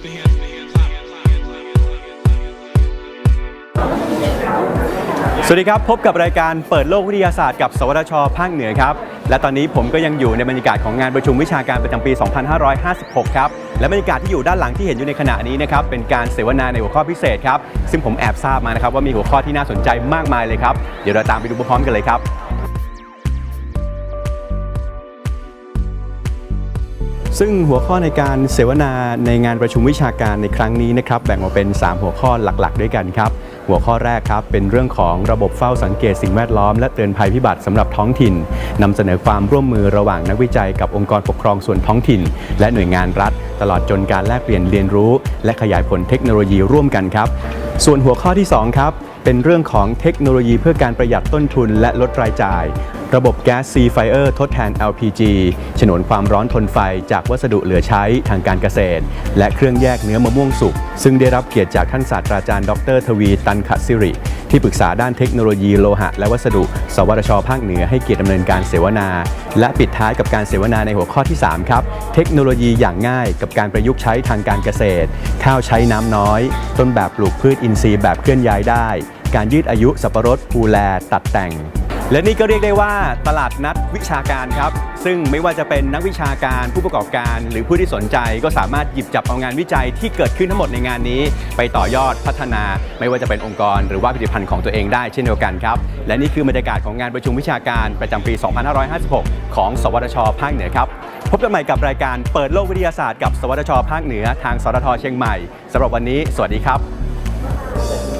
สวัสดีครับ พบกับรายการเปิดโลกวิทยาศาสตร์กับ สวทช ภาคเหนือครับ และตอนนี้ผมก็ยังอยู่ในบรรยากาศของงานประชุมวิชาการประจำปี 2556 ครับ และบรรยากาศที่อยู่ด้านหลังที่เห็นอยู่ในขณะนี้นะครับ เป็นการเสวนาในหัวข้อพิเศษครับ ซึ่งผมแอบทราบมานะครับว่ามีหัวข้อที่น่าสนใจมากมายเลยครับ เดี๋ยวเราตามไปดูพร้อมกันเลยครับ ซึ่งหัวข้อในการเสวนาในงานประชุมวิชาการในครั้งนี้นะครับแบ่งออกเป็น 3 หัวข้อหลักๆ ด้วยกันครับหัวข้อแรกครับเป็นเรื่องของระบบเฝ้าสังเกตสิ่งแวดล้อม และเตือนภัยพิบัติสำหรับท้องถิ่นนำเสนอความร่วมมือระหว่างนักวิจัยกับองค์กรปกครองส่วนท้องถิ่น และหน่วยงานรัฐ ตลอดจนการแลกเปลี่ยนเรียนรู้ และขยายผลเทคโนโลยีร่วมกันครับ ส่วนหัวข้อที่ 2 ครับเป็นเรื่องของเทคโนโลยีเพื่อการประหยัดต้นทุนและลดรายจ่าย ระบบแก๊ส C-Fire ทดแทน LPG ฉนวนความร้อนทนไฟจากวัสดุเหลือใช้ทางการเกษตร และเครื่องแยกเนื้อมะม่วงสุก ซึ่งได้รับเกียรติจากท่านศาสตราจารย์ ดร ทวีตันขสิริ ที่ปรึกษาด้านเทคโนโลยีโลหะ และวัสดุ สวทช ภาคเหนือให้เกียรติดำเนินการเสวนา และปิดท้ายกับการเสวนาในหัวข้อที่ 3 ครับ เทคโนโลยีอย่างง่ายกับการประยุกต์ใช้ทางการเกษตร ข้าวใช้น้ำน้อย ต้นแบบปลูกพืชอินทรีย์แบบเคลื่อนย้ายได้ การยืดอายุสับปะรดภูแลตัดแต่ง และนี่ก็เรียกได้ว่าตลาดนัดวิชาการครับ ซึ่งไม่ว่าจะเป็นนักวิชาการผู้ประกอบการ หรือผู้ที่สนใจก็สามารถหยิบจับเอางานวิจัยที่เกิดขึ้นทั้งหมดในงานนี้ ไปต่อยอดพัฒนา ไม่ว่าจะเป็นองค์กร หรือว่าผลิตภัณฑ์ของตัวเองได้เช่นเดียวกันครับ และนี่คือบรรยากาศของงานประชุมวิชาการประจำปี 2556 ของ สวทช ภาคเหนือครับพบกันใหม่กับรายการเปิดโลกวิทยาศาสตร์กับ สวทช ภาคเหนือ ทางสททเชียงใหม่สำหรับวันนี้ สวัสดีครับ